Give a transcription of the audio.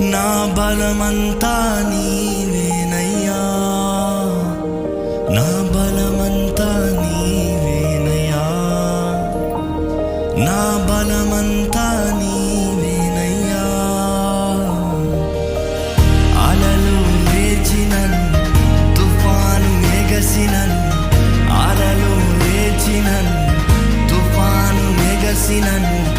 నా బలమంతా నీవేనయ్యా. నా బలమంతా నీవేనయ్యా. నా బలమంతా నీవేనయ్యా. అలలు లేచినను తుఫాను ఎగసినను అలలు లేచినను తుఫాను ఎగసినను